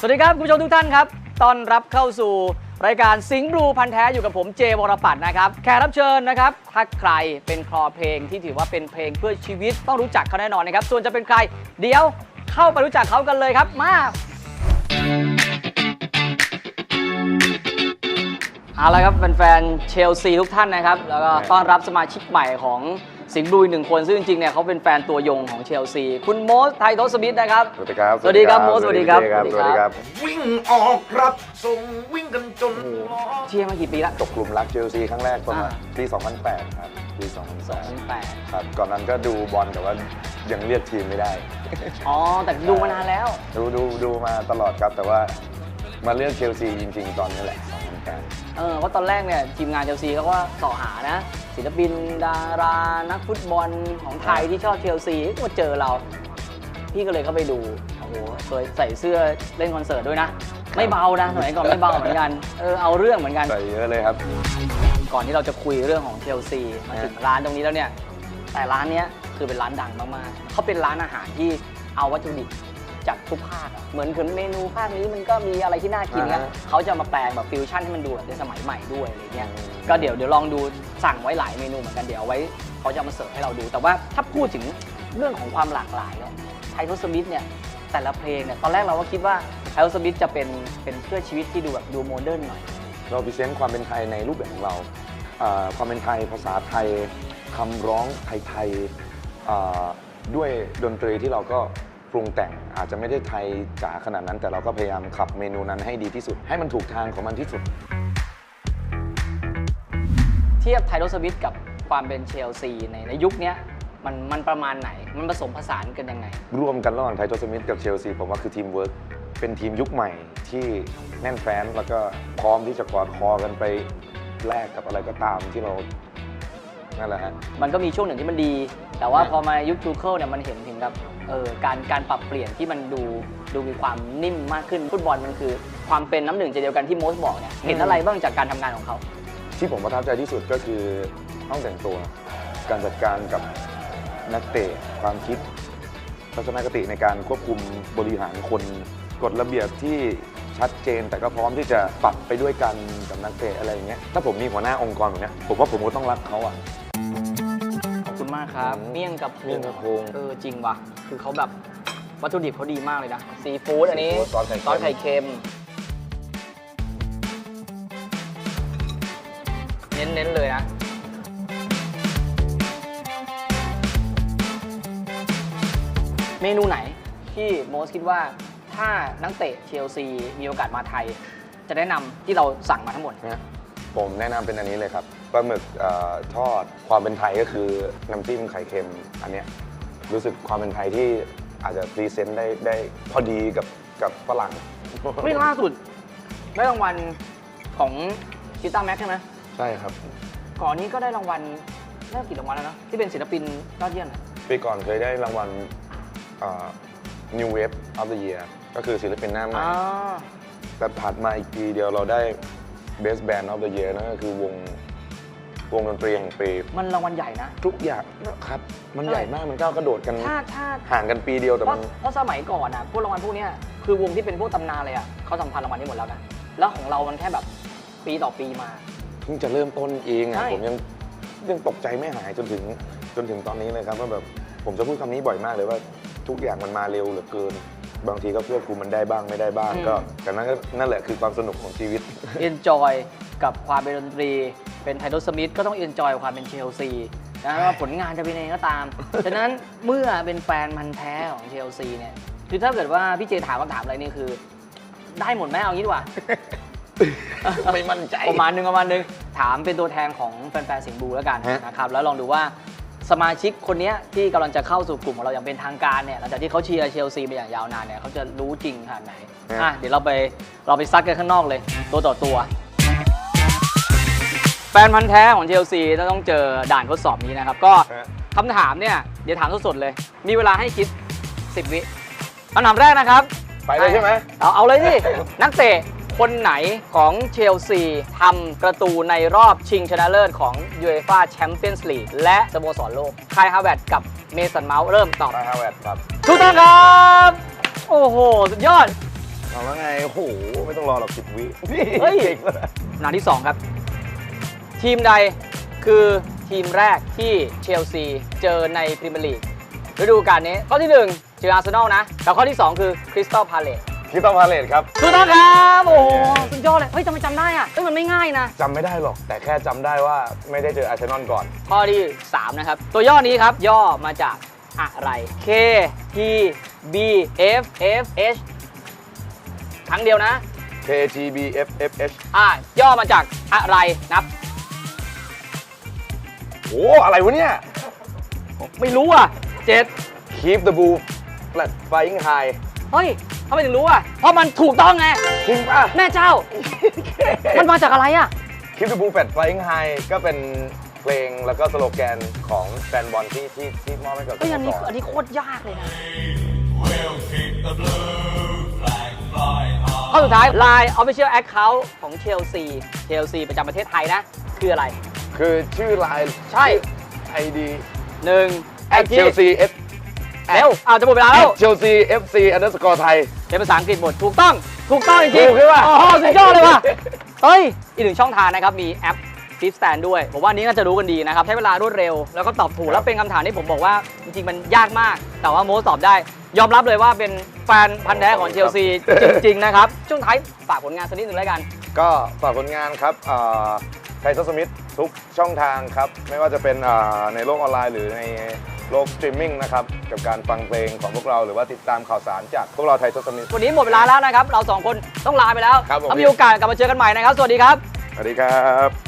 สวัสดีครับ คุณผู้ชมทุกท่านครับต้อนรับเข้าสู่รายการสิงห์บลูพันแท้อยู่กับผมเจวรปัตรนะครับแขกรับเชิญนะครับถ้าใครเป็นคลอเพลงที่ถือว่าเป็นเพลงเพื่อชีวิตต้องรู้จักเขาแน่นอนนะครับ ส่วนจะเป็นใคร เดี๋ยวเข้าไปรู้จักเขากันเลยครับ มาเอาละครับแฟนๆเชลซีทุกท่านนะครับ แล้วก็ต้อนรับสมาชิกใหม่ของ สิงห์บลูอีกหนึ่งคนซึ่งจริงๆเนี่ยเขาเป็นแฟนตัวยงของเชลซี คุณโมสไทโทสมิธนะครับ สวัสดีครับ สวัสดีครับโมสสวัสดีครับ สวัสดีครับ วิ่งออกรับส่งวิ่งกันจนล้อเชียร์มากี่ปีละตกกลุ่มรักเชลซีครั้งแรกประมาณอ่าปี 2008 ครับ ปี2008 2008ครับ ก่อนนั้นก็ดูบอลแต่ว่ายังเรียกทีมไม่ได้ อ๋อ แต่ดูมานานแล้ว ดูดูดูมาตลอดครับ แต่ว่ามาเลือกเชลซีจริง ๆ ตอนนี้แหละ2008 เออเพราะตอนแรกเนี่ยทีมงานเชลซีเขาก็เสอหานะ ศิลปินดารานักฟุตบอลของไทยที่ชอบเชลซีก็มาเจอเรา พี่ก็เลยเข้าไปดูโอ้โหเคยใส่เสื้อเล่นคอนเสิร์ตด้วยนะ ไม่เบานะสมัยก่อนไม่เบาเหมือนกันเออเอาเรื่องเหมือนกัน ใส่เยอะเลยครับ ก่อนที่เราจะคุยเรื่องของเชลซีมาถึงร้านตรงนี้แล้วเนี่ยแต่ร้านเนี้ยคือเป็นร้านดังมากๆเขาเป็นร้านอาหารที่เอาวัตถุดิบ จากทุกภาคอะเหมือนคือเมนูภาคนี้มันก็มีอะไรที่น่ากินนะอ่าฮะเขาจะมาแปลงแบบฟิวชั่นให้มันดูแบบในสมัยใหม่ด้วยอะไรเงี้ยอืม ก็เดี๋ยวเดี๋ยวลองดูสั่งไว้หลายเมนูเหมือนกันเดี๋ยวเอาไว้เขาจะเอามาเสิร์ฟให้เราดู แต่ว่าถ้าพูดถึงเรื่องของความหลากหลายเนี่ยไททอสมิธเนี่ยแต่ละเพลงเนี่ยตอนแรกเราก็คิดว่าไททอสมิธจะเป็นเป็นเพื่อชีวิตที่ดูแบบดูโมเดิร์นหน่อย เราพิเศษความเป็นไทยในรูปแบบของเราอ่าความเป็นไทยภาษาไทยคำร้องไทยๆอ่าด้วยดนตรีที่เราก็ ปรุงแต่งอาจจะไม่ได้ไทยจ๋าขนาดนั้น แต่เราก็พยายามขับเมนูนั้นให้ดีที่สุด ให้มันถูกทางของมันที่สุด เทียบไทโรสวิตกับความเป็นเชลซีในในยุคเนี้ยมันมันประมาณไหน มันผสมผสานกันยังไงร่วมกันระหว่างไทโทสมิธกับเชลซีผมว่าคือทีมเวิร์กเป็นทีมยุคใหม่ที่แน่นแฟ้นแล้วก็พร้อมที่จะกอดคอกันไปแลกกับอะไรก็ตามที่เรา นั่นแหละฮะ มันก็มีช่วงหนึ่งที่มันดี แต่ว่าใช่พอมายุคทูเคิลเนี่ยมันเห็นถึงกับเออการการปรับเปลี่ยนที่มันดูดูมีความนิ่มมากขึ้นฟุตบอลมันคือ ความเป็นน้ำหนึ่งใจเดียวกันที่โมสบอกเนี่ยเห็นอะไรบ้างจากการทำงานของเขา ที่ผมประทับใจที่สุดก็คือห้องแต่งตัว การจัดการกับนักเตะความคิดทัศนคติในการควบคุมบริหารคนกฎระเบียบที่ชัดเจน แต่ก็พร้อมที่จะปรับไปด้วยกันกับนักเตะอะไรอย่างเงี้ยถ้าผมมีหัวหน้าองค์กรแบบเนี้ยผมว่าผมก็ต้องรักเขาอะขอบคุณ มากครับอืมเมี่ยงกับเมี่ยงกับพงเออจริงว่ะ คือเขาแบบวัตถุดิบเขาดีมากเลยนะซีฟู้ดอันนี้ซีฟู้ดซอสไข่เค็มซอสไข่เค็ม เน้น ๆ เลยนะ เมนูไหนที่โมสคิดว่าถ้านักเตะเชลซีมีโอกาสมาไทย จะแนะนำที่เราสั่งมาทั้งหมด นะผมแนะนำเป็นอันนี้เลยครับ ปลาหมึกเอ่อทอดความเป็นไทยก็คือน้ำจิ้มไข่เค็มอันเนี้ยรู้สึกความเป็นไทยที่อาจจะพรีเซนต์ได้ได้พอดีกับกับฝรั่งเฮ้ยล่าสุดได้รางวัลของชิต้าแม็กใช่ไหมใช่ครับก่อนนี้ก็ได้รางวัลได้กี่รางวัลแล้วนะที่เป็นศิลปินยอดเยี่ยมปีก่อนเคยได้รางวัลเอ่อ New Wave of the Year ก็คือศิลปินหน้าใหม่ อ่า แต่ถัดมาอีกปีเดียวเราได้ Best Band of the Year นั่นก็คือวง วงดนตรีแห่งปี มันรางวัลใหญ่นะ ทุกอย่างครับมันใช่ใหญ่มากมันก้าวกระโดดกันถ้าถ้าห่างกันปีเดียวแต่เพมัราะนเพราะสมัยก่อนอะพวกรางวัลพวกเนี้ยคือวงที่เป็นพวกตำนานเลยอะเขาสัมพันธ์รางวัลนี้หมดแล้วนะแล้วของเรามันแค่แบบปีต่อปีมา เพิ่งจะเริ่มต้นเองใช่ อะผมยังยังตกใจไม่หายจนถึงจนถึงตอนนี้เลยครับว่าแบบผมจะพูดคำนี้บ่อยมากเลยว่าทุกอย่างมันมาเร็วเหลือเกิน บางทีก็ควบคุมมันได้บ้างไม่ได้บ้างก็แต่นั่นก็นั่นแหละคือความสนุกของชีวิต เอนจอยกับความเป็นดนตรี เป็นไทโดสมิธก็ต้องเอนจอยกับความเป็นเชลซีนะว่าผลงานจะเป็นยังไงก็ตาม ฉะนั้นเมื่อเป็นแฟนมันธุ์แท้ของเชลซีเนี่ย คือถ้าเกิดว่าพี่เจถามคำถามอะไรนี่คือ ได้หมดไหมเอางี้ดีกว่า ไม่มั่นใจ ประมาณหนึงประมาณหนึง ถามเป็นตัวแทนของแฟนๆสิงห์บลูแล้วกันฮะนะครับ แล้วลองดูว่าสมาชิกคนเนี้ยที่กำลังจะเข้าสู่กลุ่มของเราอย่างเป็นทางการเนี่ยหลังจากที่เขาเชียร์เชลซีมาอย่างยาวนานเนี่ยเขาจะรู้จริงขนาดไหนอะเดี๋ยวเราไปเราไปซักกันข้างนอกเลย ตัวต่อตัว แฟนพันธ์แท้ของเชลซีต้องเจอด่านทดสอบนี้นะครับ ก็ฮะ คำถามเนี่ย เดี๋ยวถามสดๆเลย มีเวลาให้คิด 10 วิคำถามแรกนะครับ ไปเลยใช่ไหม เอาเอาเลยสิ นักเตะคนไหนของเชลซีทำประตูในรอบชิงชนะเลิศของ UEFA Champions League และสโมสรโลกคายฮาวเวร์ดกับเมสันเมาส์เริ่มตอบไปฮาวเวิร์ดครับถูกต้องครับ โอ้โห สุดยอดเอาไหมแล้วไง โอ้โห ไม่ต้องรอหรอกสิบวิเฮ้ยก่งแล้วนะคำถามที่ 2 ครับ ทีมใดคือทีมแรกที่เชลซีเจอในพรีเมียร์ลีกฤดูกาลนี้ ข้อที่1เจออาร์เซนอลนะแต่ข้อที่ 2 คือคริสตัลพาเลตคิดต้องพาเลตครับถูกต้องครับโอ้โหสุดยอดเลย เฮ้ยทำไมจำได้อะเฮ้ยมันไม่ง่ายนะ จำไม่ได้หรอก แต่แค่จำได้ว่าไม่ได้เจออาร์เซนอลก่อน ข้อที่ 3 นะครับ ตัวย่อนี้ครับ ย่อมาจากอะไร K T B F F H ครั้งเดียวนะ KTBFFH อ่าย่อมาจากอะไรนับ โอ้อะไรวะเนี่ย ไม่รู้อะเจ็ด Keep the bull flat flying high เฮ้ยทำไมถึงรู้อะ เพราะมันถูกต้องไง จริงป่ะ แม่เจ้า มันมาจากอะไรอะ Keep the bull flat flying high ก็เป็นเพลงแล้วก็สโลแกนของแฟนบอลที่ที่ที่มอบให้กับสเฮ้ยอันโมนี้สรอันนี้โคตรยากเลยนะ ข้อสุดท้าย Line Official Account ของเชลซี เชลซีประจำประเทศไทยนะ คืออะไร คือชื่อไลน์ใช่ ไอดีหนึ่ง at Chelsea F เร็วอ้าวจะหมดเวลาแล้ว at Chelsea FC underscore ไทยเป็นภาษาอังกฤษหมดถูกต้องถูกต้องจริงถูกใช่ปะโอ้โหสุดยอดเลยว่ะเฮ้ย อีกหนึ่งช่องทางนะครับ มีแอป Flip Stand ด้วยผมว่าอันนี้น่าจะรู้กันดีนะครับ ใช้เวลารวดเร็ว แล้วก็ตอบถูก แล้วเป็นคำถามที่ผมบอกว่า จริงๆ มันยากมาก แต่ว่าโมสตอบได้ ยอมรับเลยว่าเป็นแฟนพันธุ์แท้ของเชลซีจริง ๆ นะครับ ช่วงท้ายฝากผลงานสักนิดหนึ่งแล้วกัน ก็ฝากผลงานครับไทยสมิธ ทุกช่องทางครับ ไม่ว่าจะเป็นอ่าในโลกออนไลน์ หรือในโลกสตรีมมิ่งนะครับ กับการฟังเพลงของพวกเราหรือว่าติดตามข่าวสารจากพวกเราไทยสมิธวันนี้หมดเวลาแล้วนะครับ เราสองคนต้องลาไปแล้วครับผม ถ้ามีโอกาสกลับมาเจอกันใหม่นะครับ สวัสดีครับ สวัสดีครับ